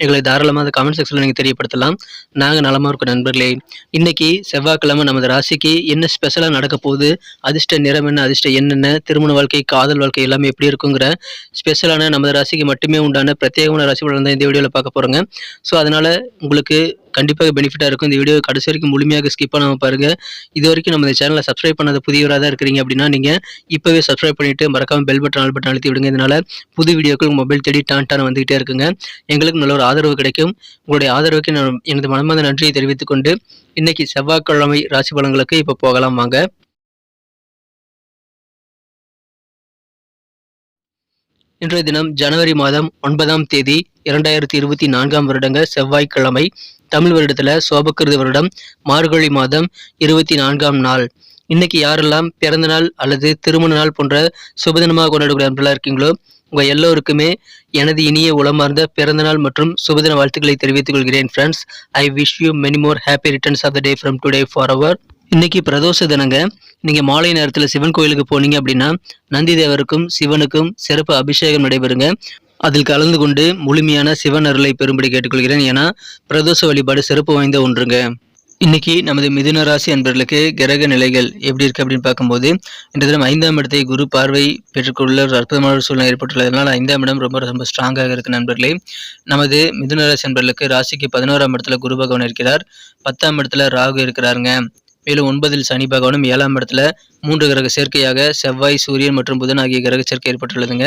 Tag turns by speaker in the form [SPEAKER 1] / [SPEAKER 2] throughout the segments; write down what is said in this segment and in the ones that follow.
[SPEAKER 1] எங்களை தாராளமாக அந்த கமெண்ட் செக்ஷனில் நீங்கள் தெரியப்படுத்தலாம். நாங்கள் நலமாக இருக்கோம் நண்பர்களே. இன்றைக்கி செவ்வாய்க்கிழமை நமது ராசிக்கு என்ன ஸ்பெஷலாக நடக்க போகுது? அதிர்ஷ்ட நிறம் என்ன? அதிர்ஷ்ட என்னென்ன திருமண வாழ்க்கை காதல் வாழ்க்கை எல்லாமே எப்படி இருக்குங்கிற ஸ்பெஷலான நமது ராசிக்கு மட்டுமே உண்டான பிரத்யேகமான ராசி பலன் தான் இந்த வீடியோவில் பார்க்க போகிறோங்க ஸோ அதனால் உங்களுக்கு கண்டிப்பாக பெனிஃபிட்டாக இருக்கும். இந்த வீடியோ கடைசி வரைக்கும் முழுமையாக ஸ்கிப் பண்ணாமல் பாருங்கள் இது வரைக்கும் நம்ம இந்த சேனலை சப்ஸ்கிரைப் பண்ணாத புதியவராக தான் இருக்கிறீங்க அப்படின்னா நீங்கள் இப்போவே சப்ஸ்கிரைப் பண்ணிவிட்டு மறக்காமல் பெல் பட்டன் ஆல் பட்டன் அழுத்தி விடுங்க. இதனால் புது வீடியோக்கள் மொபைல் தேடி டான்டான வந்துகிட்டே இருக்குங்க. எங்களுக்கு நல்ல ஒரு ஆதரவு கிடைக்கும். உங்களுடைய ஆதரவுக்கு நான் எனது மனமார்ந்த நன்றியை தெரிவித்துக் கொண்டு இன்னைக்கு செவ்வாய்க்கிழமை ராசி பலன்களுக்கு இப்போ போகலாம் வாங்க. இன்றைய தினம் ஜனவரி மாதம் ஒன்பதாம் தேதி இரண்டாயிரத்தி இருபத்தி நான்காம் வருடங்க செவ்வாய்க்கிழமை. தமிழ் வருடத்துல சோபக்கிருத வருடம் மார்கழி மாதம் இருபத்தி நான்காம் நாள். இன்னைக்கு யாரெல்லாம் பிறந்த நாள் அல்லது திருமண நாள் போன்ற சுபதினமாக கொண்டாடக்கூடிய நண்பர்களாக இருக்கீங்களோ உங்க எல்லோருக்குமே எனது இனிய உளமார்ந்த பிறந்த நாள் மற்றும் சுபதின வாழ்த்துக்களை தெரிவித்துக் கொள்கிறேன் friends I wish you many more happy returns of the day from today for our இன்னைக்கு பிரதோஷ தினங்க. நீங்க மாலை நேரத்துல சிவன் கோயிலுக்கு போனீங்க அப்படின்னா நந்தி தேவருக்கும் சிவனுக்கும் சிறப்பு அபிஷேகம் நடைபெறுங்க. அதில் கலந்து கொண்டு முழுமையான சிவன் அருளை பெரும்படி கேட்டுக்கொள்கிறேன் ஏன்னா பிரதோஷ வழிபாடு சிறப்பு வாய்ந்த ஒன்றுங்க. இன்னைக்கு நமது மிதுன ராசி அன்பர்களுக்கு கிரக நிலைகள் எப்படி இருக்கு அப்படின்னு பார்க்கும்போது இந்த தினம் ஐந்தாம் இடத்தை குரு பார்வை பெற்றுக்கொள்ள ஒரு அற்புதமான ஒரு சூழ்நிலை ஏற்பட்டுள்ளதுனால ஐந்தாம் இடம் ரொம்ப ரொம்ப ஸ்ட்ராங்காக இருக்கு நண்பர்களே. நமது மிதுன ராசி அன்பர்களுக்கு ராசிக்கு பதினோராம் இடத்துல குரு பகவான் இருக்கிறார். பத்தாம் இடத்துல ராகு இருக்கிறாருங்க. மேலும் ஒன்பதில் சனி பகவானும் ஏழாம் இடத்துல மூன்று கிரக சேர்க்கையாக செவ்வாய் சூரியன் மற்றும் புதன் ஆகிய கிரக சேர்க்கை ஏற்பட்டுள்ளதுங்க.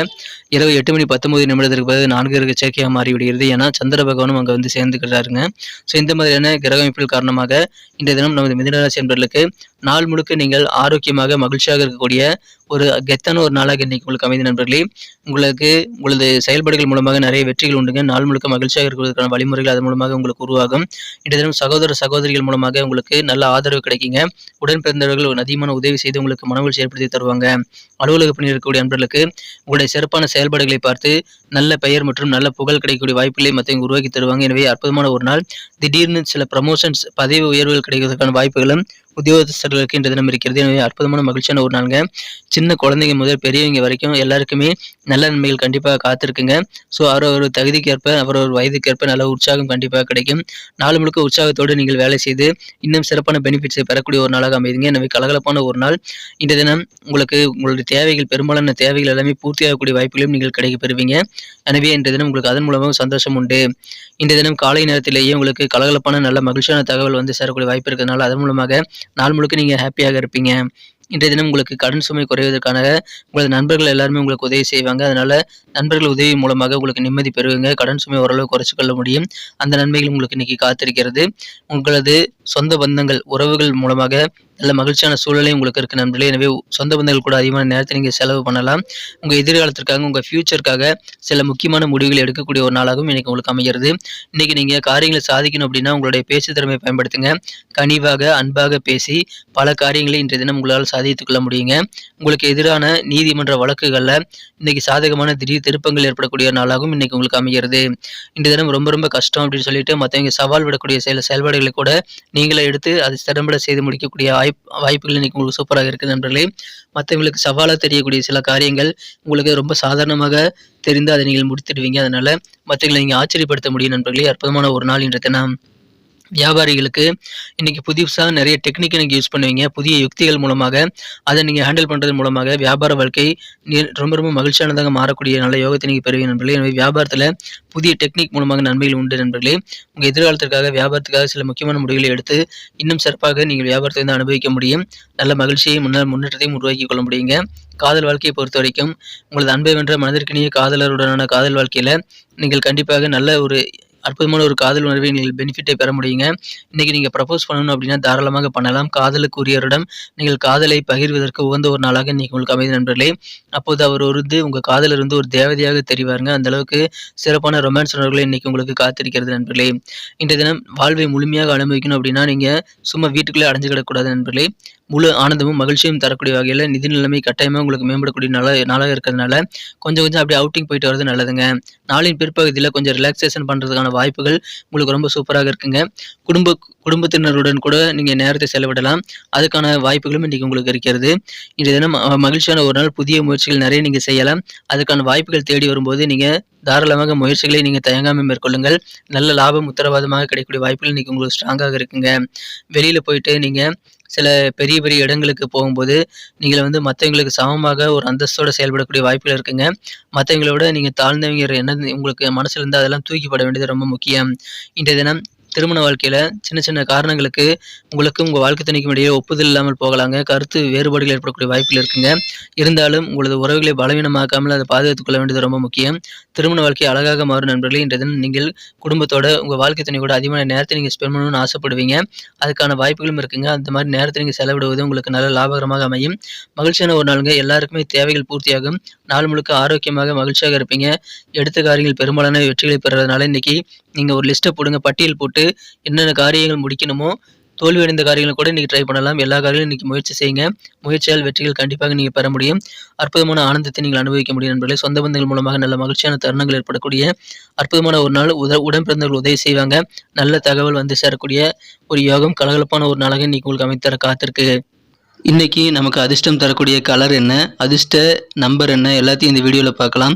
[SPEAKER 1] இரவு எட்டு மணி பத்தொன்பது நிமிடத்திற்கு பிறகு நான்கு கிரக சேர்க்கையாக மாறிவிடுகிறது. ஏன்னா சந்திர பகவானும் அங்கே வந்து சேர்ந்துக்கிறாருங்க ஸோ இந்த மாதிரியான கிரக அமைப்புகள் காரணமாக இந்த தினம் நமது மிதனராசி என்பர்களுக்கு நாள் முழுக்க நீங்கள் ஆரோக்கியமாக மகிழ்ச்சியாக இருக்கக்கூடிய ஒரு கெத்தான ஒரு நாளாக இன்னைக்கு உங்களுக்கு அமைந்த நண்பர்களே உங்களுக்கு உங்களது செயல்பாடுகள் மூலமாக நிறைய வெற்றிகள் உண்டுங்க. நாள் முழுக்க மகிழ்ச்சியாக இருக்கிறதுக்கான வழிமுறைகள் அதன் மூலமாக உங்களுக்கு உருவாகும். இன்றைய தினம் சகோதர சகோதரிகள் மூலமாக உங்களுக்கு நல்ல ஆதரவு கிடைக்குங்க. உடன் பிறந்தவர்கள் அதிகமான உதவி செய்து உங்களுக்கு மனமகிழ்ச்சி ஏற்படுத்தி தருவாங்க. அலுவலக பணியில் இருக்கக்கூடிய நண்பர்களுக்கு உங்களுடைய சிறப்பான செயல்பாடுகளை பார்த்து நல்ல பெயர் மற்றும் நல்ல புகழ் கிடைக்கக்கூடிய வாய்ப்புகளை மற்றவங்க உருவாக்கி தருவாங்க. எனவே அற்புதமான ஒரு நாள். திடீர்னு சில ப்ரமோஷன்ஸ் பதவி உயர்வுகள் கிடைக்கிறதுக்கான வாய்ப்புகளும் உத்தியோகஸ்தர்களுக்கு இன்று தினம் இருக்கிறது. எனவே அற்புதமான மகிழ்ச்சியான ஒரு நாளுங்க. சின்ன குழந்தைங்க முதல் பெரியவங்க வரைக்கும் எல்லாருக்குமே நல்ல நன்மைகள் கண்டிப்பாக காத்திருக்குங்க. ஸோ அவர் ஒரு தகுதிக்கேற்ப அவரவர் ஒரு வயதுக்கேற்ப நல்ல உற்சாகம் கண்டிப்பாக கிடைக்கும். நாள் முழுக்க உற்சாகத்தோடு நீங்கள் வேலை செய்து இன்னும் சிறப்பான பெனிஃபிட்ஸை பெறக்கூடிய ஒரு நாளாக அமைதுங்க எனவே கலகலப்பான ஒரு நாள். இந்த தினம் உங்களுக்கு உங்களுடைய தேவைகள் பெரும்பாலான தேவைகள் எல்லாமே பூர்த்தியாகக்கூடிய வாய்ப்புகளையும் நீங்கள் கிடைக்க பெறுவீங்க எனவே இன்றைய தினம் உங்களுக்கு அதன் மூலமாக சந்தோஷம் உண்டு. இந்த தினம் காலை நேரத்திலேயே உங்களுக்கு கலகலப்பான நல்ல மகிழ்ச்சியான தகவல் வந்து சேரக்கூடிய வாய்ப்பு இருக்கிறதுனால அதன் மூலமாக நாள் முழுக்க நீங்கள் ஹாப்பியாக இருப்பீங்க. இன்றைய தினம் உங்களுக்கு கடன் சுமை குறைவதற்கான உங்களது நண்பர்கள் எல்லாருமே உங்களுக்கு உதவி செய்வாங்க. அதனால நண்பர்கள் உதவி மூலமாக உங்களுக்கு நிம்மதி பெறுவீங்க. கடன் சுமை ஓரளவு குறைச்சு கொள்ள முடியும். அந்த நன்மைகள் உங்களுக்கு இன்னைக்கு காத்திருக்கிறது. உங்களது சொந்த பந்தங்கள் உறவுகள் மூலமாக நல்ல மகிழ்ச்சியான சூழலையும் உங்களுக்கு இருக்கு நண்பர்களே. எனவே சொந்த பந்தங்கள் கூட அதிகமான நேரத்தை நீங்கள் செலவு பண்ணலாம். உங்கள் எதிர்காலத்திற்காக உங்கள் ஃபியூச்சருக்காக சில முக்கியமான முடிவுகள் எடுக்கக்கூடிய ஒரு நாளாகவும் இன்னைக்கு உங்களுக்கு அமைகிறது. இன்னைக்கு நீங்கள் காரியங்களை சாதிக்கணும் அப்படின்னா உங்களுடைய பேச்சு திறமையை பயன்படுத்துங்க. கனிவாக அன்பாக பேசி பல காரியங்களை இன்றைய தினம் உங்களால் சாதித்துக்கொள்ள முடியுங்க. உங்களுக்கு எதிரான நீதிமன்ற வழக்குகளில் இன்னைக்கு சாதகமான திடீர் திருப்பங்கள் ஏற்படக்கூடிய நாளாகவும் இன்னைக்கு உங்களுக்கு அமைகிறது. இன்றைய தினம் ரொம்ப ரொம்ப கஷ்டம் அப்படின்னு சொல்லிட்டு மற்றவங்க சவால் விடக்கூடிய சில செயல்பாடுகளை கூட நீங்களே எடுத்து அதை திறம்பட செய்து முடிக்கக்கூடிய வாய்ப்பு வாய்ப்புகள் இன்றைக்கி உங்களுக்கு சூப்பராக இருக்குது நண்பர்களே. மற்றவங்களுக்கு சவாலாக தெரியக்கூடிய சில காரியங்கள் உங்களுக்கு ரொம்ப சாதாரணமாக தெரிந்து அதை நீங்கள் முடித்துடுவீங்க. அதனால் மற்றவங்களை நீங்கள் ஆச்சரியப்படுத்த முடியும் நண்பர்களே. அற்புதமான ஒரு நாள் இன்றைய தினம் வியாபாரிகளுக்கு இன்னைக்கு புதுசாக நிறைய டெக்னிக்கை நீங்கள் யூஸ் பண்ணுவீங்க. புதிய யுக்திகள் மூலமாக அதை நீங்கள் ஹேண்டில் பண்ணுறது மூலமாக வியாபார வாழ்க்கை ரொம்ப ரொம்ப மகிழ்ச்சியானதாக மாறக்கூடிய நல்ல யோகத்தை நீங்கள் பெறுவீங்க நண்பர்களே. எனவே வியாபாரத்தில் புதிய டெக்னிக் மூலமாக நன்மைகள் உண்டு நண்பர்களே. உங்கள் எதிர்காலத்திற்காக வியாபாரத்துக்காக சில முக்கியமான முடிவுகளை எடுத்து இன்னும் சிறப்பாக நீங்கள் வியாபாரத்தை வந்து அனுபவிக்க முடியும். நல்ல மகிழ்ச்சியை முன்ன முன்னேற்றத்தையும் உருவாக்கி கொள்ள முடியுங்க. காதல் வாழ்க்கையை பொறுத்த வரைக்கும் உங்களது அன்பை வென்ற மனதிற்கினிய காதலருடனான காதல் வாழ்க்கையில் நீங்கள் கண்டிப்பாக நல்ல ஒரு அற்புதமான ஒரு காதல் உணர்வை நீங்கள் பெனிஃபிட்டை பெற முடியுங்க. இன்னைக்கு நீங்கள் ப்ரப்போஸ் பண்ணணும் அப்படின்னா தாராளமாக பண்ணலாம். காதலுக்குரியவரிடம் நீங்கள் காதலை பகிர்வதற்கு உகந்த ஒரு நாளாக இன்றைக்கி உங்களுக்கு அமைதி நண்பர்களே. அப்போது அவர் வந்து உங்கள் காதலர் வந்து ஒரு தேவதையாக தெரிவாருங்க. அந்த அளவுக்கு சிறப்பான ரொமான்ஸ் உணர்வுகளை இன்னைக்கு உங்களுக்கு காத்திருக்கிறது நண்பர்களே. இன்றைய தினம் வாழ்வை முழுமையாக அனுபவிக்கணும் அப்படின்னா நீங்கள் சும்மா வீட்டுக்குள்ளே அடைஞ்சு கிடக்கூடாது நண்பர்களே. முழு ஆனந்தமும் மகிழ்ச்சியும் தரக்கூடிய வகையில் நிதி நிலைமை கட்டாயமாக உங்களுக்கு மேம்படக்கூடிய நாள நாளாக இருக்கிறதுனால கொஞ்சம் கொஞ்சம் அப்படியே அவுட்டிங் போயிட்டு வரது நல்லதுங்க. நாளின் பிற்பகுதியில் கொஞ்சம் ரிலாக்ஸேஷன் பண்ணுறதுக்கான வாய்ப்புகள் உங்களுக்கு ரொம்ப சூப்பராக இருக்குங்க. குடும்ப குடும்பத்தினருடன் கூட நீங்கள் நேரத்தை செலவிடலாம். அதுக்கான வாய்ப்புகளும் இன்றைக்கி உங்களுக்கு இருக்கிறது. இன்றைய தினம் மகிழ்ச்சியான ஒரு நாள் புதிய முயற்சிகள் நிறைய நீங்கள் செய்யலாம். அதுக்கான வாய்ப்புகள் தேடி வரும்போது நீங்கள் தாராளமாக முயற்சிகளை நீங்கள் தயங்காமல் மேற்கொள்ளுங்கள். நல்ல லாபம் உத்தரவாதமாக கிடைக்கக்கூடிய வாய்ப்புகள் இன்றைக்கி உங்களுக்கு ஸ்ட்ராங்காக இருக்குங்க. வெளியில் போயிட்டு நீங்கள் சில பெரிய பெரிய இடங்களுக்கு போகும்போது நீங்கள் வந்து மற்றவங்களுக்கு சமமாக ஒரு அந்தஸ்தோடு செயல்படக்கூடிய வாய்ப்புகள் இருக்குங்க. மற்றவங்களோட நீங்கள் தாழ்ந்தவங்க என்ன உங்களுக்கு மனசில் இருந்தால் அதெல்லாம் தூக்கிப்பட வேண்டியது ரொம்ப முக்கியம். இன்றைய தினம் திருமண வாழ்க்கையில் சின்ன சின்ன காரணங்களுக்கு உங்களுக்கு உங்கள் வாழ்க்கை துணைக்கும் இடையே ஒப்புதல் இல்லாமல் போகலாங்க. கருத்து வேறுபாடுகள் ஏற்படக்கூடிய வாய்ப்புகள் இருக்குங்க. இருந்தாலும் உங்களது உறவுகளை பலவீனமாக்காமல் அதை பாதுகாத்துக் கொள்ள வேண்டியது ரொம்ப முக்கியம். திருமண வாழ்க்கை அழகாக மாறும் நண்பர்களே. இன்றைய தினம் நீங்கள் குடும்பத்தோட உங்கள் வாழ்க்கை துணை கூட அதிகமான நேரத்தை நீங்கள் ஸ்பெண்ட் பண்ணணும்னு ஆசைப்படுவீங்க. அதுக்கான வாய்ப்புகளும் இருக்குங்க. அந்த மாதிரி நேரத்தை நீங்கள் செலவிடுவது உங்களுக்கு நல்ல லாபகரமாக அமையும். மகிழ்ச்சியான ஒரு நாளுங்க. எல்லாருக்குமே தேவைகள் பூர்த்தியாகும். நாள் முழுக்க ஆரோக்கியமாக மகிழ்ச்சியாக இருப்பீங்க. எடுத்த காரியங்கள் பெரும்பாலான வெற்றிகளை பெறுறதுனால இன்னைக்கு நீங்கள் ஒரு லிஸ்ட்டை போடுங்க பட்டியல் போட்டு என்னென்ன காரியங்கள் முடிக்கணுமோ தோல்வியடைந்த காரியங்களை கூட இன்றைக்கி ட்ரை பண்ணலாம். எல்லா காரியங்களும் இன்றைக்கி முயற்சி செய்யுங்க. முயற்சியால் வெற்றிகள் கண்டிப்பாக நீங்கள் பெற முடியும். அற்புதமான ஆனந்தத்தை நீங்கள் அனுபவிக்க முடியும் நண்பர்களே. சொந்த பந்தங்கள் மூலமாக நல்ல மகிழ்ச்சியான தருணங்கள் ஏற்படக்கூடிய அற்புதமான ஒரு நாள் உத உடன் பிறந்தவர்கள் உதவி செய்வாங்க. நல்ல தகவல் வந்து சேரக்கூடிய ஒரு யோகம் கலகலப்பான ஒரு நாளாக இன்றைக்கி உங்களுக்கு அமைத்தர காத்திருக்கு. இன்றைக்கி நமக்கு அதிர்ஷ்டம் தரக்கூடிய கலர் என்ன? அதிர்ஷ்ட நம்பர் என்ன? எல்லாத்தையும் இந்த வீடியோவில் பார்க்கலாம்.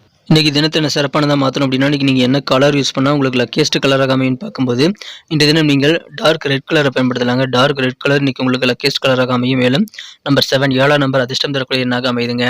[SPEAKER 1] இன்றைக்கி தினத்தை என்ன சிறப்பானதாக மாற்றணும் அப்படின்னா இன்றைக்கி நீங்கள் என்ன கலர் யூஸ் பண்ணால் உங்களுக்கு லக்கியஸ்ட் கலராக அமையும் பார்க்கும்போது இந்த தினம் நீங்கள் டார்க் ரெட் கலரை பயன்படுத்தலாங்க. டார்க் ரெட் கலர் இன்றைக்கி உங்களுக்கு லக்கியஸ்ட் கலராக அமையும். மேலும் நம்பர் செவன் ஏழாம் நம்பர் அதிர்ஷ்டம் தரக்கூடிய எண்ணாக அமையுதுங்க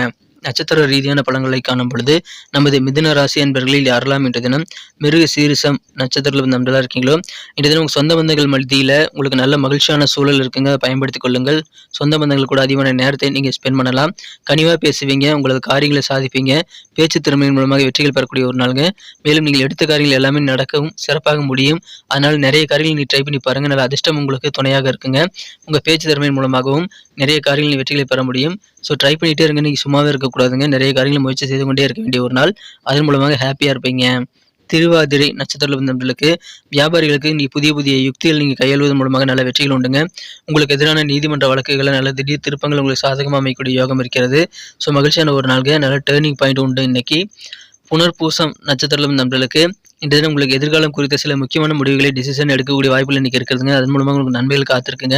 [SPEAKER 1] நட்சத்திர ரீதியான பலன்களை காணும் பொழுது நமது மிதுன ராசி என்பர்களில் யாரெல்லாம் இன்று தினம் மிருக சீரிசம் நட்சத்திரத்தில் நம்பலாம் இருக்கீங்களோ இன்று தினம் உங்கள் சொந்த பந்தங்கள் மத்தியில் உங்களுக்கு நல்ல மகிழ்ச்சியான சூழல் இருக்குங்க பயன்படுத்திக் கொள்ளுங்கள். சொந்த பந்தங்கள் கூட அதிகமான நேரத்தை நீங்கள் ஸ்பெண்ட் பண்ணலாம். கனிவாக பேசுவீங்க உங்களது காரியங்களை சாதிப்பீங்க. பேச்சு திறமையின் மூலமாக வெற்றிகள் பெறக்கூடிய ஒரு நாளுங்க. மேலும் நீங்கள் எடுத்த காரியங்கள் எல்லாமே நடக்கவும் சிறப்பாக முடியும். அதனால் நிறைய காரியங்கள் நீங்கள் ட்ரை பண்ணி பாருங்கள் நல்ல அதிர்ஷ்டம் உங்களுக்கு துணையாக இருக்குங்க. உங்கள் பேச்சு திறமையின் மூலமாகவும் நிறைய காரியங்கள் வெற்றிகளை பெற முடியும். ஸோ ட்ரை பண்ணிகிட்டே இருங்க. நீங்கள் சும்மாவே இருக்கக்கூடாதுங்க. நிறைய காரியங்களை முயற்சி செய்து கொண்டே இருக்க வேண்டிய ஒரு நாள். அதன் மூலமாக ஹாப்பியாக இருப்பீங்க. திருவாதிரை நட்சத்திரம் நண்பர்களுக்கு வியாபாரிகளுக்கு நீ புதிய புதிய யுக்திகள் நீங்கள் கையாளுவதன் மூலமாக நல்ல வெற்றிகள் உண்டுங்க. உங்களுக்கு எதிரான நீதிமன்ற வழக்குகளை நல்ல திடீர் திருப்பங்கள் உங்களுக்கு சாதகமாக அமைக்கக்கூடிய யோகம் இருக்கிறது. ஸோ மகிழ்ச்சியான ஒரு நாளுக்கு நல்ல டேர்னிங் பாயிண்ட் உண்டு இன்னைக்கு. புனர்பூசம் நட்சத்திரம் நண்பர்களுக்கு இன்று தினம் உங்களுக்கு எதிர்காலம் குறித்த சில முக்கியமான முடிவுகளை டிசிஷன் எடுக்கக்கூடிய வாய்ப்புகள் இன்னைக்கு இருக்கிறதுங்க. அதன் மூலமாக உங்களுக்கு நன்மைகள் காத்திருக்குங்க.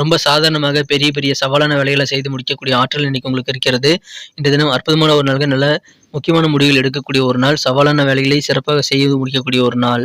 [SPEAKER 1] ரொம்ப சாதாரணமாக பெரிய பெரிய சவாலான வேலைகளை செய்து முடிக்கக்கூடிய ஆற்றல் இன்னைக்கு உங்களுக்கு இருக்கிறது. இன்று தினம் அற்புதமான ஒரு நாளுக்கு நல்ல முக்கியமான முடிவுகள் எடுக்கக்கூடிய ஒரு நாள். சவாலான வேலைகளை சிறப்பாக செய்து முடிக்கக்கூடிய ஒரு நாள்.